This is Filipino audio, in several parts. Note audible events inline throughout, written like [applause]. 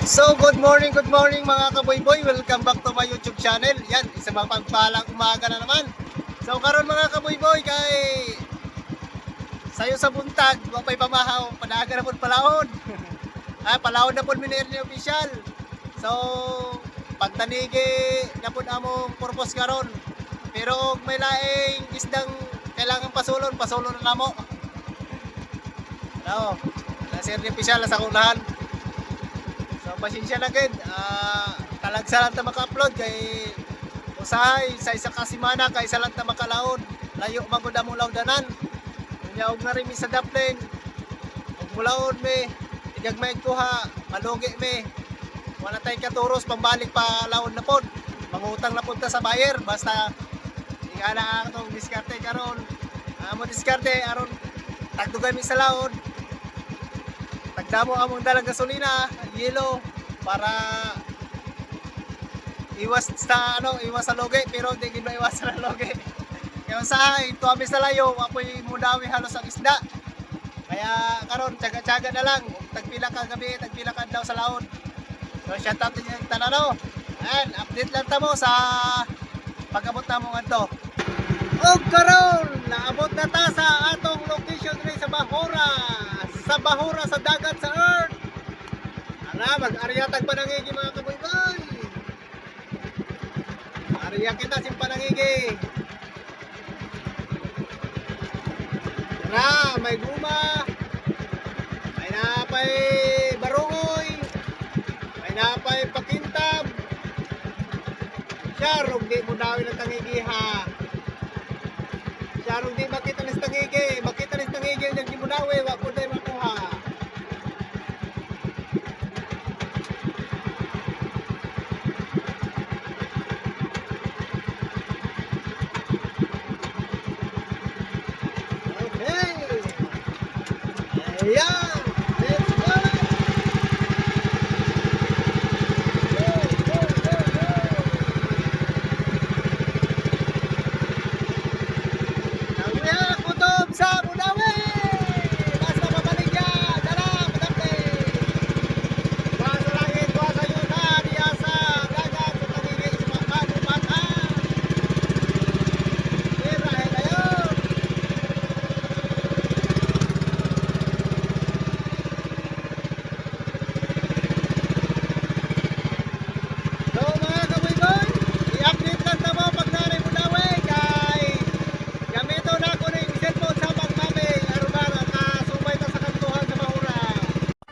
So, good morning, good morning mga kaboy-boy. Welcome back to my YouTube channel. Yan, isa mga pagpalang umaga na naman. So, karon mga kaboy-boy, kay sayo sa buntag, wapay pamahaw, panaga na po palahon. [laughs] ah, palahon na po minir ni official. So, pagtanigi na po among purpose karon. Pero may laing isdang kailangan pasulon, pasulon na namo. Ano, nasir ni official sa kunahan. So pasensya na gid. Ah, talagsa lang ta maka-upload kay usahay sa isa ka semana kay isa lang ta makalaon. Layo magud among lawdanan. Unya og na mi sa daplin. Og mulaon mi igag may kuha, malugi mi. Wala tay katuros pambalik pa laon na pod. Mangutang na pod ta sa buyer basta ingana atong diskarte karon. Amo diskarte aron tagdugay mi sa laon. Tagdamo among dalang gasolina, yelo para iwas sa ano, iwas sa loge pero hindi gid iwas sa loge. Kaya sa ito kami sa layo, apoy mudawi halos ang isda. Kaya karon tsaga-tsaga na lang, tagpila ka gabi, tagpila ka daw sa laon. So shout out ninyo yung tanano. Ayan, update lang tamo sa pag-abot na mong ato. O karon, naabot na ta sa atong location rin sa Bahura. Sa Bahura sa dagat sa Earth. Ara, mag-aryatag panangigi mga kaboy-boy. Arya kita si panangigi. Ara, may guma. May napay barungoy. May napay pakintab. Siya, rog di mo dawin ang tangigiha. Siya, rog di makita ng tangigi. Makita ng tangigi ang gimunawi. Wa po tayo Ayan. Let's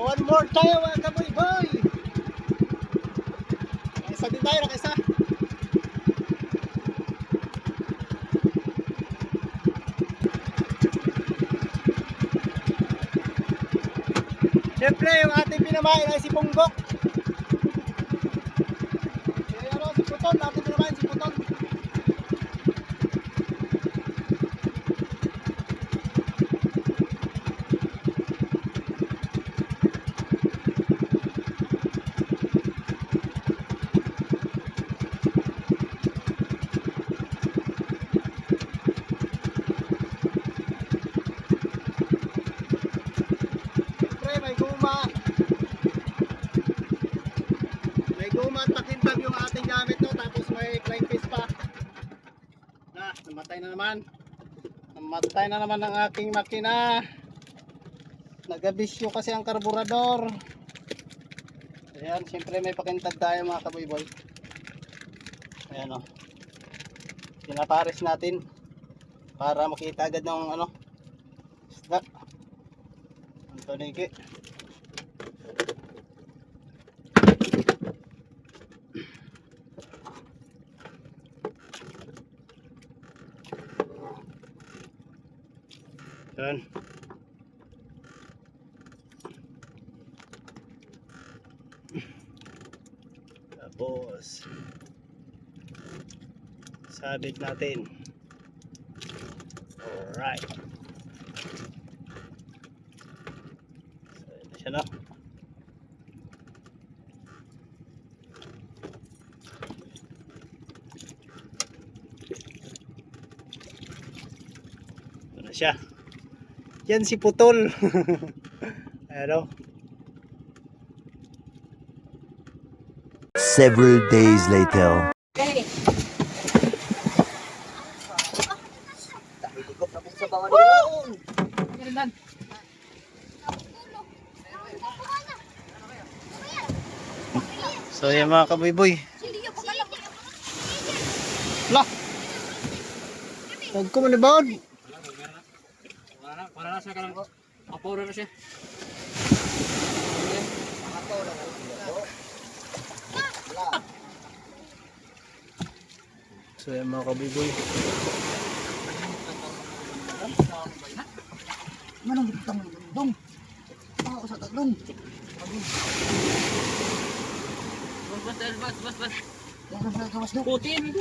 More tayo mga kaboy boy. Nakaisa din tayo, nakaisa. Siyempre, yung ating pinamain ay si Punggok. Kaya ano, si Puton, ating pinamain si Puton. Siyempre, may guma. May guma at pakintab yung ating gamit no. Tapos may flying fish pa. Na, namatay na naman. Namatay na naman ang aking makina. Nagabisyo kasi ang karburador. Ayan, siyempre may pakintab tayo mga kaboy-boy. Ayan o. Pinapares natin para makita agad ng ano isda. Ang tunigi. Yan. Tapos sabit natin. Alright. So, ito siya na. Ito na siya. Yan si Putol. [laughs] Ano? Several days later. So yan mga kaboy-boy. La. Tag ko man ba? Wala na, wala na siya ka lang. Apuro na siya. So yan mga kaboy-boy. Manong gitang dong. Ako sa tatlong. Bas, bas, bas, bas, bas. Yan ang kawas do. Putin.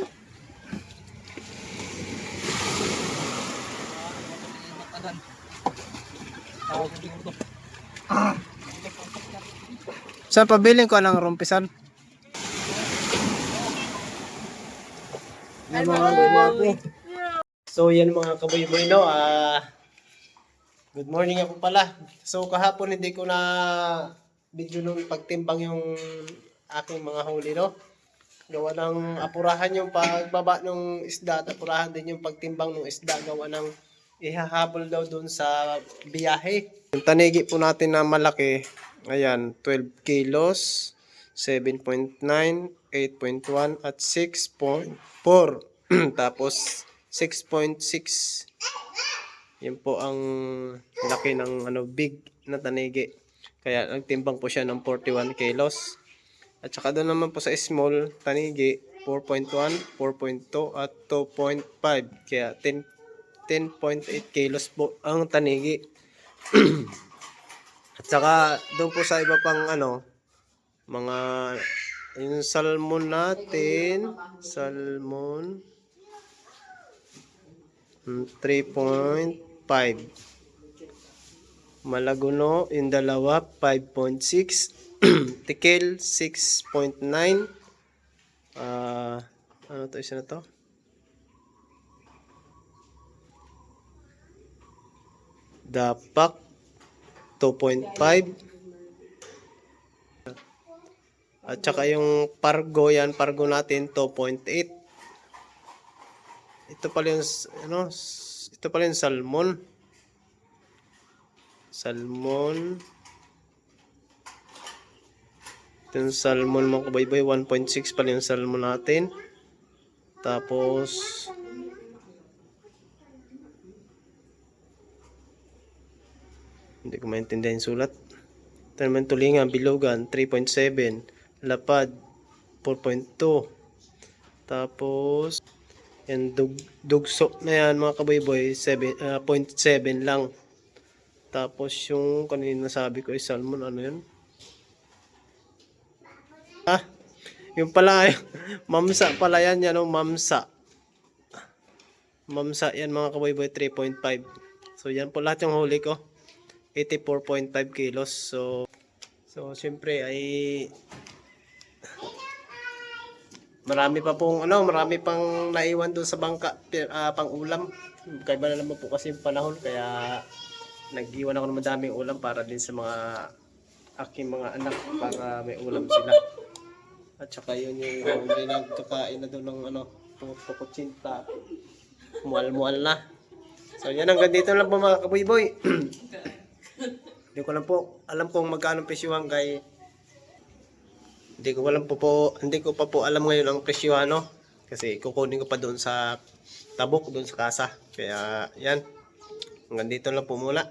Sa pabiling ko ng rumpisan. Yan mga kaboy-boy. So yan mga kaboy-boy no. Ah good morning ako pala. So kahapon hindi ko na video nung pagtimbang yung aking mga huli no. Gawa ng apurahan yung pagbaba ng isda at apurahan din yung pagtimbang ng isda. Gawa ng ihahabol daw dun sa biyahe. Yung tanigi po natin na malaki, ayan, 12 kilos, 7.9, 8.1 at 6.4. [clears throat] Tapos 6.6. Yan po ang laki ng ano big na tanigi. Kaya nagtimbang po siya ng 41 kilos. At saka doon naman po sa small tanigi, 4.1, 4.2 at 2.5. Kaya 10 10.8 kilos po ang tanigi. [clears throat] At saka doon po sa iba pang ano, mga yung salmon natin, salmon mm, 3.5 Malaguno, yung dalawa, 5.6. Tikil, 6.9. Ah, ano to isa na to? Dapak, 2.5. At saka yung pargo, yan, pargo natin, 2.8. Ito pala yung, ano, ito pala yung salmon. Salmon. Ito yung salmon mga kabaybay. 1.6 pala yung salmon natin. Tapos, hindi ko maintindihan yung sulat. Ito naman tulingan, bilugan, 3.7. Lapad, 4.2. Tapos, yan, dug, dugso na yan mga kaboyboy, 7, ah, 0.7 lang. Tapos yung kanina sabi ko ay salmon, ano yun? Ah, yung pala, [laughs] mamsa pala yan, yan o, mamsa. Mamsa yan mga kaboyboy, 3.5. So yan po lahat yung huli ko. 84.5 kilos. So, so siyempre ay marami pa pong ano, marami pang naiwan doon sa bangka ah, pang ulam. Kaiba na naman po kasi yung panahon kaya nag-iwan ako ng madaming ulam para din sa mga aking mga anak para may ulam sila. At saka yun yung may nagkakain na doon ng ano, pukutsinta. Mual-mual na. So yan hanggang dito lang po mga kaboy-boy. [clears throat] Hindi ko lang po alam kung magkano presyuhan kay hindi ko alam po po, hindi ko pa po alam ngayon ang presyo ano. Kasi kukunin ko pa doon sa tabok, doon sa kasa. Kaya yan. Hanggang dito lang po muna.